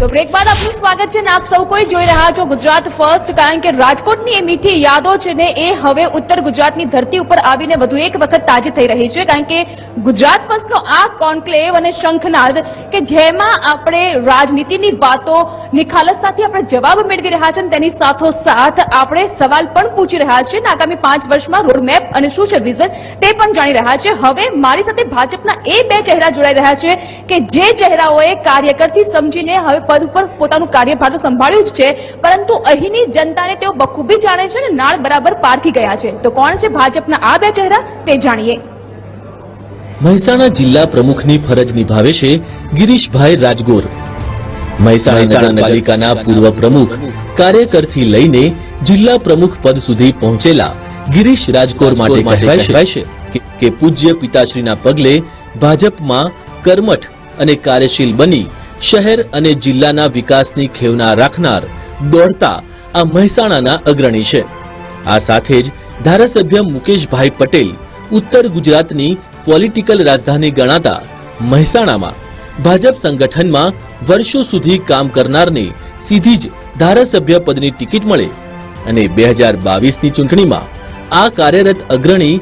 તો બ્રેક બાદ આપનું સ્વાગત છે ને આપ સૌ કોઈ જોઈ રહ્યા છો ગુજરાત ફર્સ્ટ કારણ કે રાજકોટની એ મીઠી યાદો છે ને એ હવે ઉત્તર ગુજરાતની ધરતી ઉપર આવીને વધુ એક વખત તાજી થઈ રહી છે, કારણ કે ગુજરાત ફર્સ્ટનો આ કોન્ક્લેવ અને શંખનાદ કે જેમાં આપણે રાજનીતિની વાતો નિખાલસ સાથે આપણે જવાબ મેળવી રહ્યા છે અને તેની સાથોસાથ આપણે સવાલ પણ પૂછી રહ્યા છીએ ને આગામી પાંચ વર્ષમાં રોડમેપ અને શું છે વિઝન તે પણ જાણી રહ્યા છે. હવે મારી સાથે ભાજપના એ બે ચહેરા જોડાઈ રહ્યા છે કે જે ચહેરાઓએ કાર્યકરથી સમજીને હવે પદ ઉપર પોતાનું કાર્યભાર તો સંભાળ્યું જ છે પરંતુ અહીંની જનતાને તેઓ બખૂબી જાણે છે અને નાળ બરાબર પારખી ગયા છે. તો કોણ છે ભાજપના આ બે ચહેરા તે જાણીએ. મહેસાણા જિલ્લા પ્રમુખની ફરજ નિભાવે છે ગિરીશભાઈ રાજગોર. મહેસાણા નગરપાલિકાના પૂર્વ પ્રમુખ કાર્યકરથી લઈને જિલ્લા પ્રમુખ પદ સુધી પહોંચેલા ગિરીશ રાજકોર માટે કહેવાય છે કે- કે પૂજ્ય પિતાશ્રીના પગલે ભાજપમાં કર્મઠ અને કાર્યશીલ બની શહેર અને જિલ્લાના વિકાસની ખેવના રાખનાર દોડતા આ મહેસાણાના અગ્રણી છે. આ સાથે જ ધારાસભ્ય મુકેશભાઈ પટેલ ઉત્તર ગુજરાતની પોલિટિકલ રાજધાની ગણાતા મહેસાણામાં ભાજપ સંગઠનમાં વર્ષો સુધી કામ કરનારને સીધી જ ધારાસભ્ય પદની ટિકિટ મળે અને બે હજાર બાવીસની ચૂંટણીમાં આ કાર્યરત અગ્રણી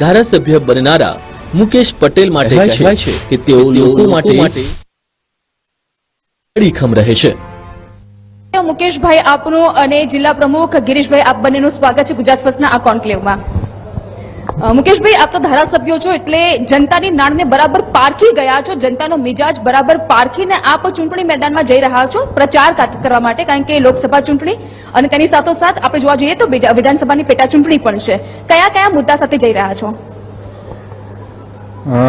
ધારાસભ્ય બનનારા મુકેશ પટેલ માટે કહેવાય છે કે તેઓ લોકો માટે અડીખમ રહે છે. મુકેશભાઈ આપનું અને જિલ્લા પ્રમુખ ગિરીશભાઈ આપ બંનેનું સ્વાગત છે ગુજરાત ફર્સ્ટના આ કોન્કલેવમાં. મુકેશભાઈ આપ તો ધારાસભ્યો છો એટલે જનતાની નાણને બરાબર પારખી ગયા છો જનતાનો મિજાજ બરાબર પારખીને આપ ચૂંટણી મેદાનમાં જઈ રહ્યા છો પ્રચાર કરવા માટે કારણ કે લોકસભા ચૂંટણી અને તેની સાથોસાથ આપણે જોવા જઈએ તો વિધાનસભાની પેટા ચૂંટણી પણ છે. કયા કયા મુદ્દા સાથે જઈ રહ્યા છો? અ,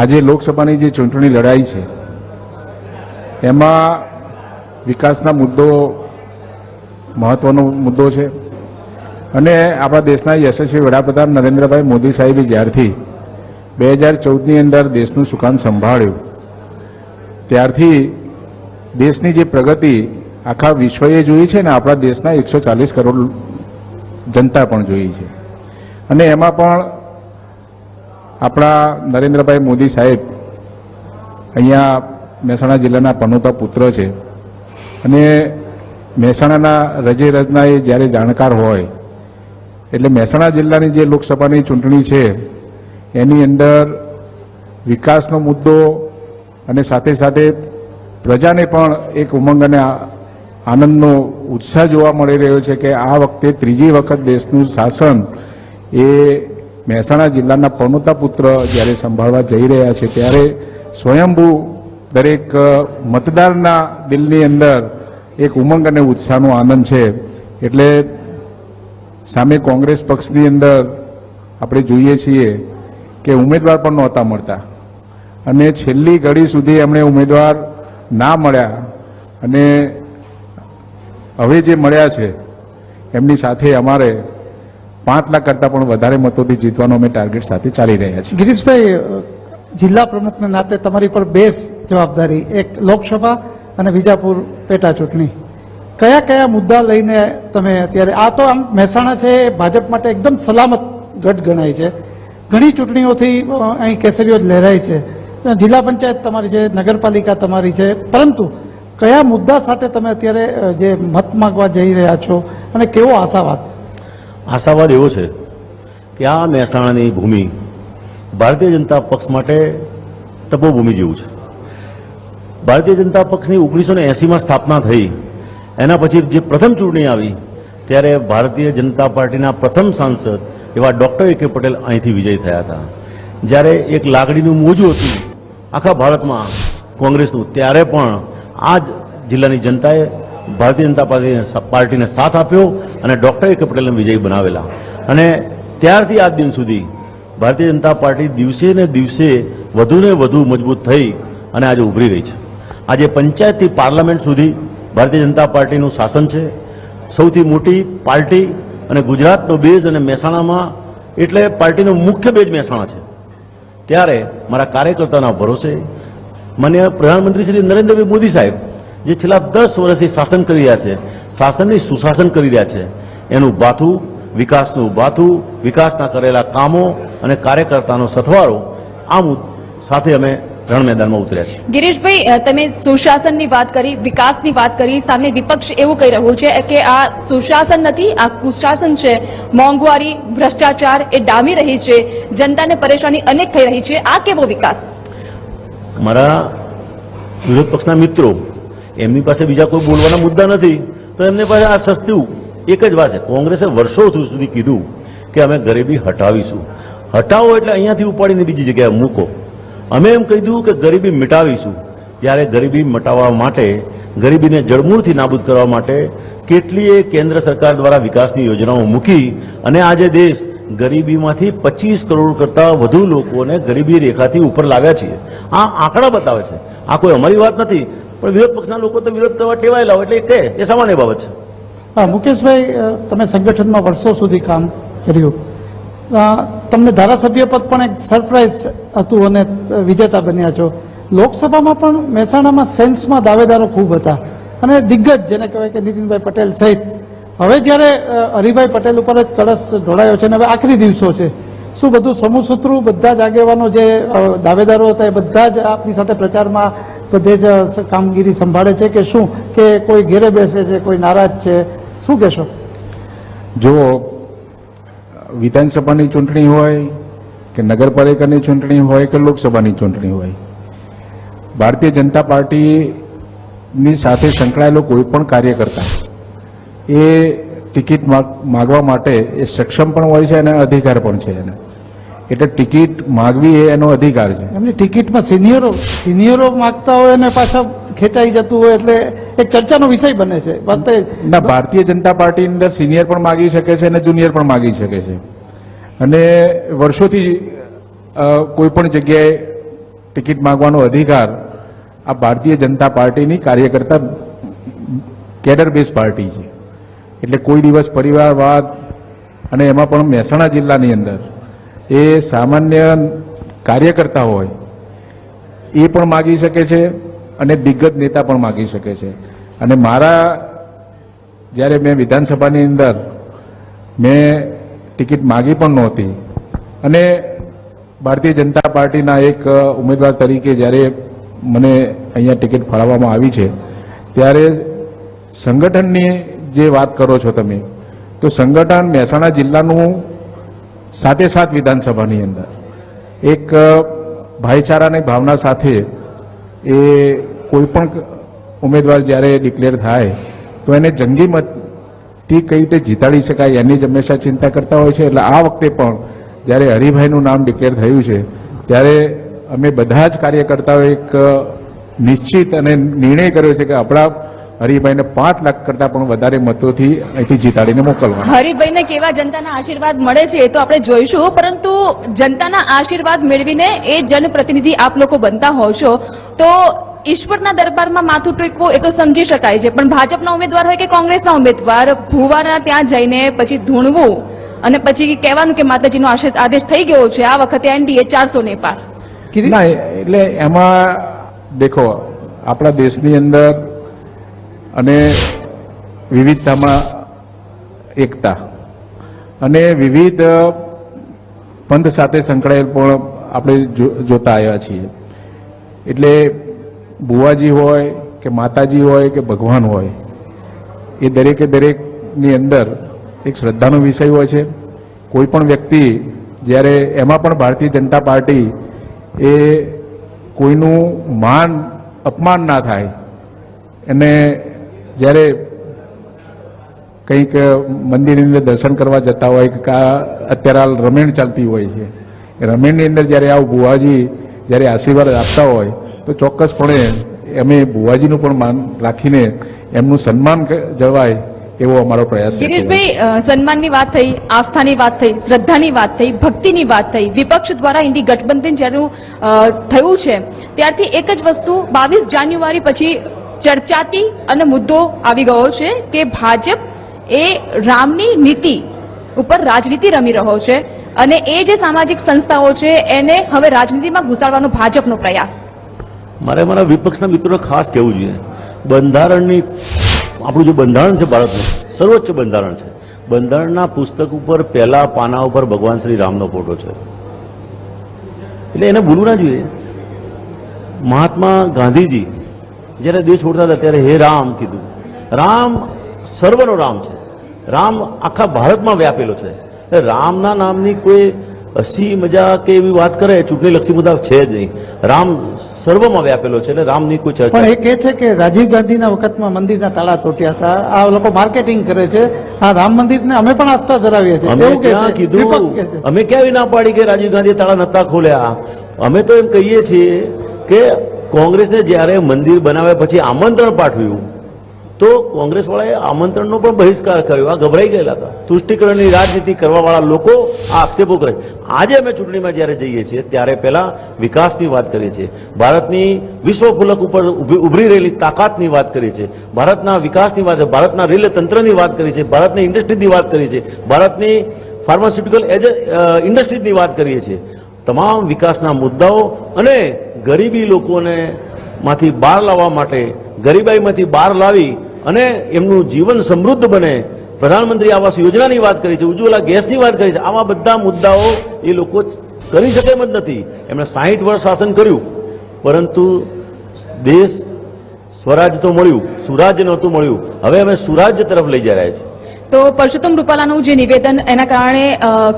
આજે લોકસભાની જે ચૂંટણી લડાઈ છે એમાં વિકાસના મુદ્દો મહત્વનો મુદ્દો છે. અને આપણા દેશના યશસ્વી વડાપ્રધાન નરેન્દ્રભાઈ મોદી સાહેબે જ્યારથી બે હજાર ચૌદની અંદર દેશનું સુકાન સંભાળ્યું, ત્યારથી દેશની જે પ્રગતિ આખા વિશ્વએ જોઈ છે ને આપણા દેશના એકસો ચાલીસ કરોડ જનતા પણ જોઈ છે. અને એમાં પણ આપણા નરેન્દ્રભાઈ મોદી સાહેબ અહીંયા મહેસાણા જિલ્લાના પનોતા પુત્ર છે. અને મહેસાણાના રજે રજના એ જ્યારે જાણકાર હોય, એટલે મહેસાણા જિલ્લાની જે લોકસભાની ચૂંટણી છે, એની અંદર વિકાસનો મુદ્દો અને સાથે સાથે પ્રજાને પણ એક ઉમંગ અને આનંદનો ઉત્સાહ જોવા મળી રહ્યો છે કે આ વખતે ત્રીજી વખત દેશનું શાસન એ મહેસાણા જિલ્લાના પનોતા પુત્ર જ્યારે સંભાળવા જઈ રહ્યા છે, ત્યારે સ્વયંભૂ દરેક મતદારના દિલની અંદર એક ઉમંગ અને ઉત્સાહનો આનંદ છે. એટલે સામે કોંગ્રેસ પક્ષની અંદર આપણે જોઈએ છીએ કે ઉમેદવાર પણ નહોતા મળતા. અને છેલ્લી ઘડી સુધી એમણે ઉમેદવાર ના મળ્યા અને હવે જે મળ્યા છે, એમની સાથે અમારે પાંચ લાખ કરતાં પણ વધારે મતોથી જીતવાનો અમે ટાર્ગેટ સાથે ચાલી રહ્યા છીએ. ગિરીશભાઈ જિલ્લા પ્રમુખના નાતે તમારી પર બેસ જવાબદારી, એક લોકસભા અને વિજાપુર પેટા ચૂંટણી. કયા કયા મુદ્દા લઈને તમે અત્યારે, આ તો આમ મહેસાણા છે, ભાજપ માટે એકદમ સલામત ગઢ ગણાય છે. ઘણી ચૂંટણીઓથી અહીં કેસરીઓ જ લહેરાય છે. જિલ્લા પંચાયત તમારી છે, નગરપાલિકા તમારી છે. પરંતુ કયા મુદ્દા સાથે તમે અત્યારે જે મત માગવા જઈ રહ્યા છો અને કેવો આશાવાદ? આશાવાદ એવો છે કે આ મહેસાણાની ભૂમિ ભારતીય જનતા પક્ષ માટે તપોભૂમિ જેવું છે. ભારતીય જનતા પક્ષની ઓગણીસો ને એંસીમાં સ્થાપના થઈ. એના પછી જે પ્રથમ ચૂંટણી આવી, ત્યારે ભારતીય જનતા પાર્ટીના પ્રથમ સાંસદ એવા ડૉક્ટર એ કે પટેલ અહીંથી વિજય થયા હતા. જ્યારે એક લાગણીનું મોજું હતું આખા ભારતમાં કોંગ્રેસનું, ત્યારે પણ આ જ જિલ્લાની જનતાએ ભારતીય જનતા પાર્ટીને પાર્ટીને સાથ આપ્યો અને ડૉક્ટર એ કે પટેલને વિજયી બનાવેલા. અને ત્યારથી આજ દિન સુધી ભારતીય જનતા પાર્ટી દિવસે ને દિવસે વધુને વધુ મજબૂત થઈ અને આજે ઉભરી રહી છે. આજે પંચાયતથી પાર્લામેન્ટ સુધી ભારતીય જનતા પાર્ટીનું શાસન છે. સૌથી મોટી પાર્ટી અને ગુજરાતનો બેઝ અને મહેસાણામાં એટલે પાર્ટીનો મુખ્ય બેઝ મહેસાણા છે. ત્યારે મારા કાર્યકર્તાના ભરોસે મને પ્રધાનમંત્રી શ્રી નરેન્દ્રભાઈ મોદી સાહેબ, જે છેલ્લા દસ વર્ષથી શાસન કરી રહ્યા છે, શાસનની સુશાસન કરી રહ્યા છે, એનું બાથું વિકાસનું બાથું વિકાસના કરેલા કામો અને કાર્યકર્તાનો સથવારો આ સાથે અમે રણ મેદાનમાં ઉતર્યા છે ગિરીશભાઈ તમે સુશાસનની વાત કરી વિકાસની વાત કરી સામે વિપક્ષ એવું કહી રહ્યું છે કે આ સુશાસન નથી આ કુશાસન છે. મોંઘવારી ભ્રષ્ટાચાર એ ડામી રહી છે. જનતાને પરેશાની અનેક થઈ રહી છે. આ કેવો વિકાસ? મારા વિરોધ પક્ષના મિત્રો એમની પાસે બીજા કોઈ બોલવાના મુદ્દા નથી તો એમની પાસે આ સસ્તું એક જ વાત છે, કોંગ્રેસે વર્ષો સુધી કીધું કે અમે ગરીબી હટાવીશું. હટાવો એટલે અહીંયાથી ઉપાડીને બીજી જગ્યાએ મૂકો. અમે એમ કહી કે ગરીબી મિટાવીશું. ત્યારે ગરીબી મટાવવા માટે, ગરીબીને જળમૂળથી નાબૂદ કરવા માટે કેટલીય કેન્દ્ર સરકાર દ્વારા વિકાસની યોજનાઓ મૂકી અને આજે દેશ ગરીબીમાંથી પચીસ કરોડ કરતાં વધુ લોકોને ગરીબી રેખાથી ઉપર લાવ્યા છીએ. આ આંકડા બતાવે છે. આ કોઈ અમારી વાત નથી. પણ વિરોધ પક્ષના લોકો તો વિરોધ કરવા ટેવાયેલા હોય એટલે એ કહે, એ સામાન્ય બાબત છે. હા, મુકેશભાઈ તમે સંગઠનમાં વર્ષો સુધી કામ કર્યું. તમને ધારાસભ્ય પદ પણ એક સરપ્રાઈઝ હતું અને વિજેતા બન્યા છો. લોકસભામાં પણ મહેસાણામાં સેન્સમાં દાવેદારો ખૂબ હતા અને દિગ્ગજ, જેને કહેવાય કે નીતિનભાઈ પટેલ સહિત. હવે જ્યારે હરિભાઈ પટેલ ઉપર જ કળશ ઢોળાયો છે અને હવે આખરી દિવસો છે. શું બધું સમૂહ સૂત્રો બધા જ આગેવાનો જે દાવેદારો હતા એ બધા જ આપની સાથે પ્રચારમાં બધે જ કામગીરી સંભાળે છે કે શું? કે કોઈ ઘેરે બેસે છે, કોઈ નારાજ છે? શું કહેશો? જો વિધાનસભાની ચૂંટણી હોય કે નગરપાલિકાની ચૂંટણી હોય કે લોકસભાની ચૂંટણી હોય ભારતીય જનતા પાર્ટીની સાથે સંકળાયેલો કોઈ પણ કાર્યકર્તા એ ટિકિટ માગ- માગવા માટે એ સક્ષમ પણ હોય છે અને અધિકાર પણ છે એને. એટલે ટિકિટ માગવી એ એનો અધિકાર છે. એમની ટિકિટમાં સિનિયરો સિનિયરો માગતા હોય અને પાછા ખેંચાઈ જતું હોય એટલે એક ચર્ચાનો વિષય બને છે. ના, ભારતીય જનતા પાર્ટીની અંદર સિનિયર પણ માગી શકે છે અને જુનિયર પણ માગી શકે છે. અને વર્ષોથી કોઈ પણ જગ્યાએ ટિકિટ માગવાનો અધિકાર આ ભારતીય જનતા પાર્ટીની કાર્યકર્તા કેડર બેઝ પાર્ટી છે. એટલે કોઈ દિવસ પરિવારવાદ અને એમાં પણ મહેસાણા જિલ્લાની અંદર એ સામાન્ય કાર્યકર્તા હોય એ પણ માગી શકે છે. અને દિગ્ગજ નેતા પણ માગી શકે છે. અને મારા જ્યારે મેં વિધાનસભાની અંદર મેં ટિકિટ માગી પણ નહોતી. અને ભારતીય જનતા પાર્ટીના એક ઉમેદવાર તરીકે જ્યારે મને અહીંયા ટિકિટ ફાળવવામાં આવી છે, ત્યારે સંગઠનની જે વાત કરો છો તમે, તો સંગઠન મહેસાણા જિલ્લાનું સાતે સાત વિધાનસભાની અંદર એક ભાઈચારાની ભાવના સાથે એ કોઈપણ ઉમેદવાર જ્યારે ડિક્લેર થાય, તો એને જંગી મતથી કઈ રીતે જીતાડી શકાય એની જ હંમેશા ચિંતા કરતા હોય છે. એટલે આ વખતે પણ જ્યારે હરિભાઈનું નામ ડિક્લેર થયું છે, ત્યારે અમે બધા જ કાર્યકર્તાઓ એક નિશ્ચિત અને નિર્ણય કર્યો છે કે આપણા હરિભાઈને પાંચ લાખ કરતા પણ વધારે મતોથી અહીંથી જીતાડીને મોકલવા હરિભાઈને કેવા જનતાના આશીર્વાદ મળે છે એ તો આપણે જોઈશું પરંતુ જનતાના આશીર્વાદ મેળવીને એ જનપ્રતિનિધિ આપ લોકો બનતા હોવ છો તો ઈશ્વરના દરબારમાં માથું ટેકવું એ તો સમજી શકાય છે પણ ભાજપના ઉમેદવાર હોય કે કોંગ્રેસના ઉમેદવાર ભુવાના ત્યાં જઈને પછી ધૂણવું અને પછી કહેવાનું કે માતાજીનો આદેશ થઈ ગયો છે આ વખતે એનડીએ ચારસો ને પાર. એટલે એમાં દેખો આપણા દેશની અંદર અને વિવિધતામાં એકતા. અને વિવિધ પંથ સાથે સંકળાયેલ પણ આપણે જોતા આવ્યા છીએ. એટલે બુવાજી હોય કે માતાજી હોય કે ભગવાન હોય, એ દરેકે દરેકની અંદર એક શ્રદ્ધાનો વિષય હોય છે. કોઈ પણ વ્યક્તિ જ્યારે એમાં પણ ભારતીય જનતા પાર્ટી એ કોઈનું માન, અપમાન ના થાય અને જ્યારે કંઈક મંદિરની અંદર દર્શન કરવા જતા હોય કે અત્યારે હાલ રમેણ ચાલતી હોય છે રમેણની અંદર જ્યારે આવું ભુવાજી જ્યારે આશીર્વાદ આપતા હોય, તો ચોક્કસપણે અમે ભુવાજીનું પણ માન રાખીને એમનું સન્માન જળવાય એવો અમારો પ્રયાસ. ગિરીશભાઈ સન્માનની વાત થઈ, આસ્થાની વાત થઈ, શ્રદ્ધાની વાત થઈ, ભક્તિની વાત થઈ, વિપક્ષ દ્વારા ઇન્ડી ગઠબંધન જ્યારે થયું છે, ત્યારથી એક જ વસ્તુ, બાવીસ જાન્યુઆરી પછી ચર્ચાતી અને મુદ્દો આવી ગયો છે કે ભાજપ એ રામની નીતિ ઉપર રાજનીતિ રમી રહ્યો છે અને એ જે સામાજિક સંસ્થાઓ છે, એને હવે રાજનીતિમાં ઘુસાડવાનો ભાજપનો પ્રયાસ. મારે મારા વિપક્ષના મિત્રોને ખાસ કહેવું જોઈએ. બંધારણની આપણું જે બંધારણ છે ભારતનું સર્વોચ્ચ બંધારણ છે. બંધારણના પુસ્તક ઉપર પહેલા પાના ઉપર ભગવાન શ્રી રામનો ફોટો છે. એટલે એને ભૂલવું ના જોઈએ. મહાત્મા ગાંધીજી જ્યારે દેશ છોડતા હતા ત્યારે હે રામ કીધું. રામ સર્વનો રામ છે. રામ આખા ભારતમાં વ્યાપેલો છે. એટલે રામના નામની કોઈ હસી મજા કે એવી વાત કરે ચૂંટણી લક્ષી મુદ્દા છે જ નહીં. રામ સર્વમાં વ્યાપેલો છે એટલે રામની કોઈ ચર્ચા પણ એ કહે છે કે રાજીવ ગાંધીના વખતમાં મંદિરના તાળા તોટ્યા હતા. આ લોકો માર્કેટિંગ કરે છે. આ રામ મંદિરને અમે પણ આસ્થા ધરાવીએ છીએ. અમે ક્યાં કીધું? અમે ક્યાં ના પાડી કે રાજીવ ગાંધી તાળા નતા ખોલ્યા? અમે તો એમ કહીએ છીએ કે કોંગ્રેસને જ્યારે મંદિર બનાવ્યા પછી આમંત્રણ પાઠવ્યું, તો કોંગ્રેસવાળાએ આમંત્રણનો પણ બહિષ્કાર કર્યો. આ ગભરાઈ ગયેલા હતા. તુષ્ટિકરણની રાજનીતિ કરવાવાળા લોકો આ આક્ષેપો કરે આજે અમે ચૂંટણીમાં જ્યારે જઈએ છીએ, ત્યારે પહેલાં વિકાસની વાત કરીએ છીએ. ભારતની વિશ્વ ફલક ઉપર ઉભી- ઉભરી રહેલી તાકાતની વાત કરી છે ભારતના વિકાસની વાત ભારતના રેલવે તંત્રની વાત કરી છે ભારતની ઇન્ડસ્ટ્રીની વાત કરી છે ભારતની ફાર્માસ્યુટિકલ એજ ઇન્ડસ્ટ્રીઝની વાત કરીએ છીએ. તમામ વિકાસના મુદ્દાઓ અને ગરીબી લોકોને માંથી બહાર લાવવા માટે, ગરીબાઈમાંથી બહાર લાવી અને એમનું જીવન સમૃદ્ધ બને. પ્રધાનમંત્રી આવાસ યોજનાની વાત કરી છે, ઉજ્જવલા ગેસની વાત કરી છે. આવા બધા મુદ્દાઓ એ લોકો કરી શકે એમ જ નથી. એમણે સાહીઠ વર્ષ શાસન કર્યું, પરંતુ દેશ સ્વરાજ તો મળ્યું સુરાજ નહોતું મળ્યું. હવે અમે સુરાજ્ય તરફ લઈ જઈ રહ્યા છીએ. તો પરસોત્તમ રૂપાલાનું જે નિવેદન, એના કારણે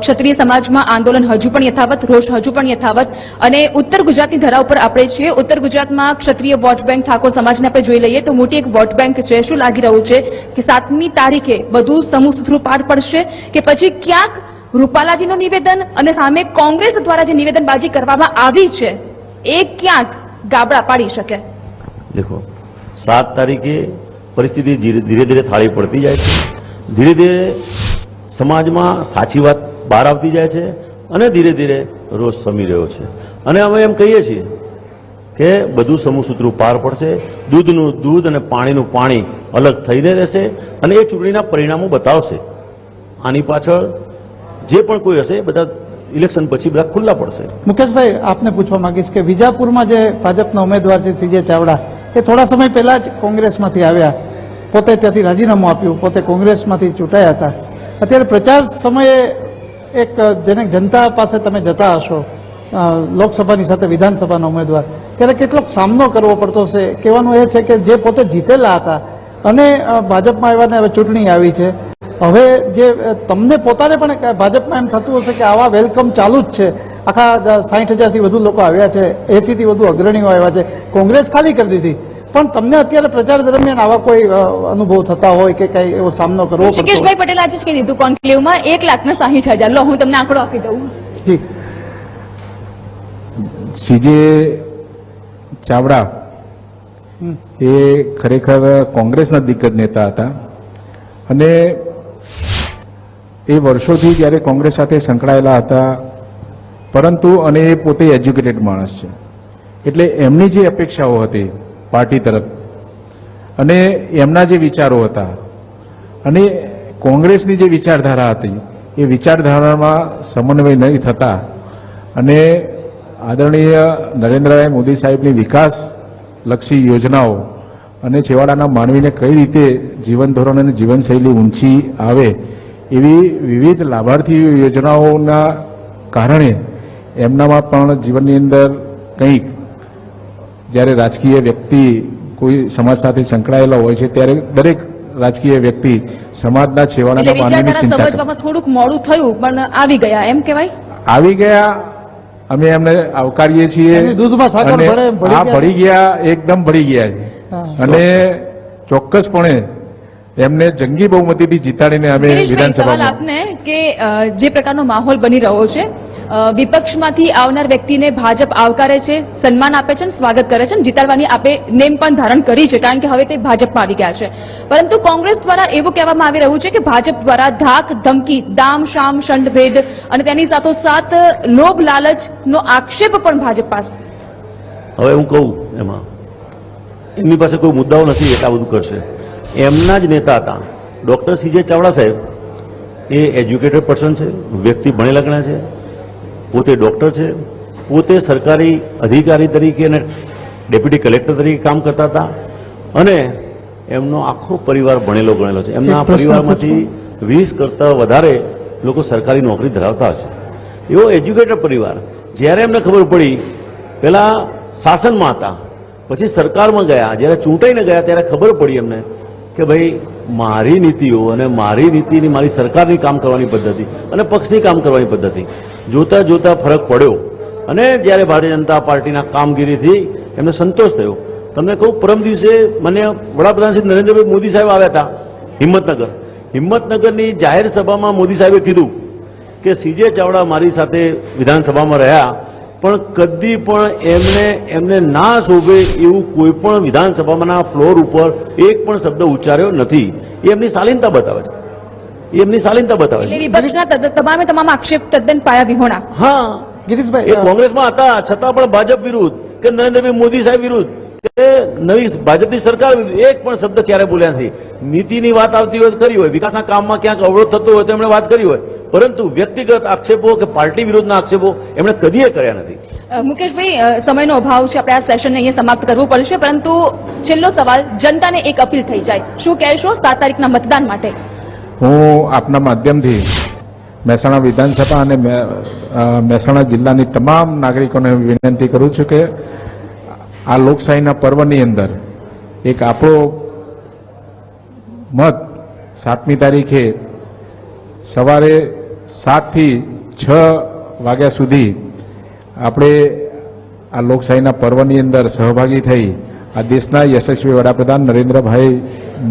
ક્ષત્રિય સમાજમાં આંદોલન હજુ પણ યથાવત, રોષ હજુ પણ યથાવત અને ઉત્તર ગુજરાતની ધરા ઉપર આપણે છીએ. ઉત્તર ગુજરાતમાં ક્ષત્રિય વોટ બેંક ઠાકોર સમાજને આપણે જોઈ લઈએ તો મોટી એક વોટ બેંક છે. શું લાગી રહ્યું છે કે સાતમી તારીખે બધું સમૂહ સુથરું પાર પડશે? કે પછી ક્યાંક રૂપાલાજીનું નિવેદન અને સામે કોંગ્રેસ દ્વારા જે નિવેદનબાજી કરવામાં આવી છે, એ ક્યાંક ગાબડા પાડી શકે? દેખો, સાત તારીખે પરિસ્થિતિ ધીરે ધીરે થાળી પડતી જાય છે. ધીરે ધીરે સમાજમાં સાચી વાત બહાર આવતી જાય છે અને ધીરે ધીરે રોષ સમી રહ્યો છે. અને અમે એમ કહીએ છીએ કે બધું સમૂહ સૂત્રું પાર પડશે, દૂધનું દૂધ અને પાણીનું પાણી અલગ થઈને રહેશે અને એ ચૂંટણીના પરિણામો બતાવશે. આની પાછળ જે પણ કોઈ હશે, બધા ઇલેક્શન પછી બધા ખુલ્લા પડશે. મુકેશભાઈ, આપને પૂછવા માંગીશ કે વિજાપુરમાં જે ભાજપના ઉમેદવાર છે સીજે ચાવડા, એ થોડા સમય પહેલા જ કોંગ્રેસમાંથી આવ્યા. પોતે ત્યાંથી રાજીનામું આપ્યું, પોતે કોંગ્રેસમાંથી ચૂંટાયા હતા. અત્યારે પ્રચાર સમયે એક, જેને જનતા પાસે તમે જતા હશો લોકસભાની સાથે વિધાનસભાના ઉમેદવાર, ત્યારે કેટલોક સામનો કરવો પડતો છે કહેવાનું એ છે કે જે પોતે જીતેલા હતા અને ભાજપમાં આવ્યા ને હવે ચૂંટણી આવી છે. હવે જે તમને પોતાને પણ ભાજપમાં એમ થતું હશે કે આવા વેલકમ ચાલુ જ છે. આખા સાઠ હજારથી વધુ લોકો આવ્યા છે. એસીથી વધુ અગ્રણીઓ આવ્યા છે. કોંગ્રેસ ખાલી કરી દીધી. પણ તમને અત્યારે પ્રચાર દરમિયાન આવા કોઈ અનુભવ થતા હોય કે કઈ એવો સામનો કરવો શિકેશભાઈ પટેલ આજે જ કહી દીધું કોન્ક્લેવમાં એક લાખ ને સાહીઠ હજાર. લો હું તમને આંકડો આપી દઉં. જી. સીજે ચાવડા એ ખરેખર કોંગ્રેસના દિગ્ગજ નેતા હતા. અને એ વર્ષોથી જ્યારે કોંગ્રેસ સાથે સંકળાયેલા હતા પરંતુ અને એ પોતે એજ્યુકેટેડ માણસ છે. એટલે એમની જે અપેક્ષાઓ હતી પાર્ટી તરફ. અને એમના જે વિચારો હતા અને કોંગ્રેસની જે વિચારધારા હતી, એ વિચારધારામાં સમન્વય નહીં થતા અને આદરણીય નરેન્દ્રભાઈ મોદી સાહેબની વિકાસલક્ષી યોજનાઓ અને છેવાડાના માનવીને કઈ રીતે જીવન ધોરણ અને જીવનશૈલી ઊંચી આવે એવી વિવિધ લાભાર્થી યોજનાઓના કારણે એમનામાં પણ જીવનની અંદર કંઈક જ્યારે રાજકીય વ્યક્તિ કોઈ સમાજ સાથે સંકળાયેલા હોય છે ત્યારે દરેક રાજકીય વ્યક્તિ સમાજના છેવાડાના માનવીની ચિંતા સમજવામાં થોડુંક મોડું થયું પણ આવી ગયા એમ કહેવાય આવી ગયા અમે એમને આવકારીએ છીએ અને આ ભળી ગયા. એકદમ ભળી ગયા છે. અને ચોક્કસપણે એમને જંગી બહુમતીથી જીતાડીને અમે વિધાનસભા આપને કે જે પ્રકારનો માહોલ બની રહ્યો છે વિપક્ષમાંથી આવનાર વ્યક્તિને ભાજપ આવકારે છે, સન્માન આપે છે અને સ્વાગત કરે છે અને જીતાડવાની આપે નેમ પણ ધારણ કરી છે, કારણ કે હવે તે ભાજપમાં આવી ગયા છે. પરંતુ કોંગ્રેસ દ્વારા એવું કહેવામાં આવી રહ્યું છે કે ભાજપ દ્વારા ધાક, ધમકી, દામ, શામ શંડભેદ અને તેની સાથોસાથ લોભ, લાલચનો આક્ષેપ પણ ભાજપ પાસે હવે હું કહું એમાં. એમની પાસે કોઈ મુદ્દાઓ નથી, એટલા બધું કરશે. એમના જ નેતા હતા. ડૉક્ટર સીજે ચાવડા સાહેબ એ એજ્યુકેટેડ પર્સન છે, વ્યક્તિ ભણેલા ગણ્યા છે પોતે ડૉક્ટર છે પોતે સરકારી અધિકારી તરીકે અને ડેપ્યુટી કલેક્ટર તરીકે કામ કરતા હતા અને એમનો આખો પરિવાર ભણેલો ગણેલો છે. એમના પરિવારમાંથી વીસ કરતાં વધારે લોકો સરકારી નોકરી ધરાવતા હશે. એવો એજ્યુકેટેડ પરિવાર. જ્યારે એમને ખબર પડી પહેલાં શાસનમાં હતા પછી સરકારમાં ગયા જ્યારે ચૂંટાઈને ગયા ત્યારે ખબર પડી એમને કે ભાઈ, મારી નીતિઓ અને મારી નીતિની મારી સરકારની કામ કરવાની પદ્ધતિ અને પક્ષની કામ કરવાની પદ્ધતિ, જોતા જોતા ફરક પડ્યો. અને જ્યારે ભારતીય જનતા પાર્ટીના કામગીરીથી એમને સંતોષ થયો. તમને કહું, પરમ દિવસે મને વડાપ્રધાન શ્રી નરેન્દ્રભાઈ મોદી સાહેબ આવ્યા હતા, હિંમતનગર. હિંમતનગરની જાહેર સભામાં મોદી સાહેબે કીધું કે, સીજે ચાવડા મારી સાથે વિધાનસભામાં રહ્યા. પણ કદી પણ એમને એમને ના શોભે એવું કોઈ પણ વિધાનસભામાંના ફ્લોર ઉપર એક પણ શબ્દ ઉચ્ચાર્યો નથી. એ એમની શાલીનતા બતાવે છે. એ એમની શાલીનતા બતાવે છે. વિપક્ષના તમામે તમામ આક્ષેપ તદ્દન પાયા વિહોણા. હા. ગિરીશભાઈ એ કોંગ્રેસમાં હતા છતાં પણ ભાજપ વિરુદ્ધ કે નરેન્દ્રભાઈ મોદી સાહેબ વિરુદ્ધ. કે નવી ભાજપની સરકાર એક પણ શબ્દ ક્યારે બોલ્યા નથી. નીતિની વાત આવતી હોય કરી હોય. વિકાસના કામમાં ક્યાંક અવરોધ થતો હોય તો એમણે વાત કરી હોય. પરંતુ વ્યક્તિગત આક્ષેપો કે પાર્ટી વિરોધના આક્ષેપો એમણે કદીએ કર્યા નથી. મુકેશભાઈ સમયનો અભાવ છે. આપણે આ સેશનને અહીંયા સમાપ્ત કરવું પડશે. પરંતુ છેલ્લો સવાલ જનતાને એક અપીલ થઈ જાય. શું કહેશો? સાત તારીખના મતદાન માટે. હું આપના માધ્યમથી મહેસાણા વિધાનસભા અને મહેસાણા જિલ્લાની તમામ નાગરિકોને વિનંતી કરું છું કે આ લોકશાહીના પર્વની અંદર એક આપણો મત સાતમી તારીખે સવારે સાતથી છ વાગ્યા સુધી આપણે આ લોકશાહીના પર્વની અંદર સહભાગી થઈ આ દેશના યશસ્વી વડાપ્રધાન નરેન્દ્રભાઈ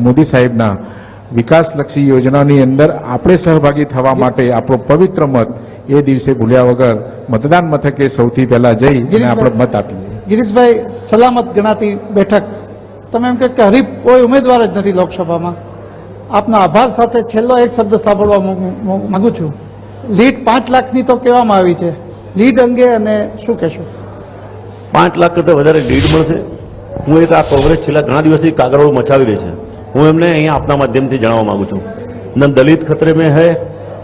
મોદી સાહેબના વિકાસલક્ષી યોજનાની અંદર આપણે સહભાગી થવા માટે આપણો પવિત્ર મત એ દિવસે ભૂલ્યા વગર મતદાન મથકે સૌથી પહેલા જઈ અને આપણે મત આપીએ. ગિરીશભાઈ સલામત ગણાતી બેઠક. તમે એમ કે હરીફ કોઈ ઉમેદવાર જ નથી લોકસભામાં. આપના આભાર સાથે છેલ્લો એક શબ્દ સાંભળવા માગું છું. લીડ પાંચ લાખની તો કહેવામાં આવી છે. લીડ અંગે અને શું કહેશો? પાંચ લાખ કરતા વધારે લીડ મળશે. હું એક આ કોંગ્રેસ છેલ્લા ઘણા દિવસથી કાગરોળ મચાવી રહી છે. હું એમને અહીંયા આપના માધ્યમથી જણાવવા માગું છું. ન દલિત ખતરે મેં હૈ,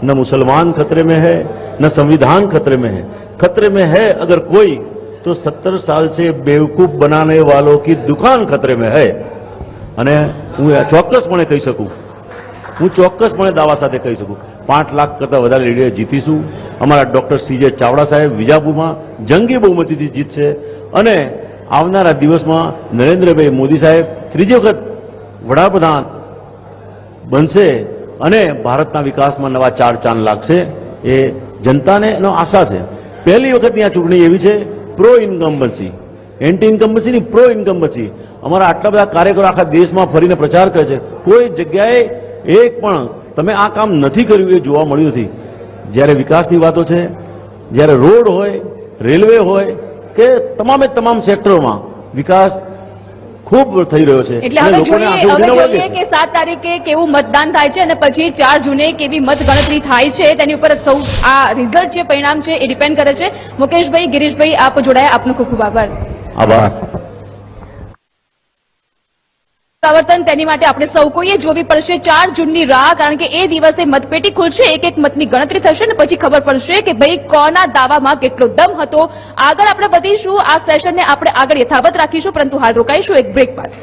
ન મુસલમાન ખતરે મેં હૈ, ન સંવિધાન ખતરે મેં હૈ. ખતરે મેં હૈ અગર કોઈ तो सत्तर साल से बेवकूफ बनाने वालों की दुकान खतरे में है અને હું આ ચોક્કસપણે કહી શકું હું ચોક્કસપણે દાવા સાથે કહી શકું પાંચ લાખ કરતાં વધારે લીડે જીતીશું અમારા ડોક્ટર સીજે ચાવડા સાહેબ વિજાપુરમાં જંગી બહુમતીથી જીતશે અને આવનારા દિવસમાં નરેન્દ્રભાઈ મોદી સાહેબ ત્રીજી વખત વડાપ્રધાન બનશે અને ભારતના વિકાસમાં નવા ચાર ચાંદ લાગશે એ જનતાને એનો આશા છે પહેલી વખતની આ ચૂંટણી એવી છે પ્રો ઇન્કમ્બન્સી એન્ટી ઇન્કમ્બન્સીની પ્રો ઇન્કમ્બન્સી અમારા આટલા બધા કાર્યકરો આખા દેશમાં ફરીને પ્રચાર કરે છે. કોઈ જગ્યાએ એક પણ તમે આ કામ નથી કર્યું એ જોવા મળ્યું નથી. જ્યારે વિકાસની વાતો છે, જ્યારે રોડ હોય, રેલવે હોય, કે તમામે તમામ સેક્ટરોમાં વિકાસ ખૂબ થઈ રહ્યો છે. એટલે હવે જોઈએ હવે જોઈએ કે સાત તારીખે કેવું મતદાન થાય છે અને પછી ચાર જૂને કેવી મત ગણતરી થાય છે તેની ઉપર સૌ આ રિઝલ્ટ છે પરિણામ છે એ ડિપેન્ડ કરે છે. મુકેશભાઈ ગિરીશભાઈ આપ જોડાયા આપનો ખૂબ ખૂબ આભાર. આભાર. પ્રવર્તન તેની માટે આપણે સૌ કોઈએ જોવી પડશે. ચાર જૂનની રાહ, કારણ કે એ દિવસે મતપેટી ખુલશે, એક એક મતની ગણતરી થશે ને પછી ખબર પડશે કે ભાઈ કોના દાવામાં કેટલો દમ હતો. આગળ આપણે વધીશું. આ સેશનને આપણે આગળ યથાવત રાખીશું. પરંતુ હાલ રોકાઈશું એક બ્રેક બાદ.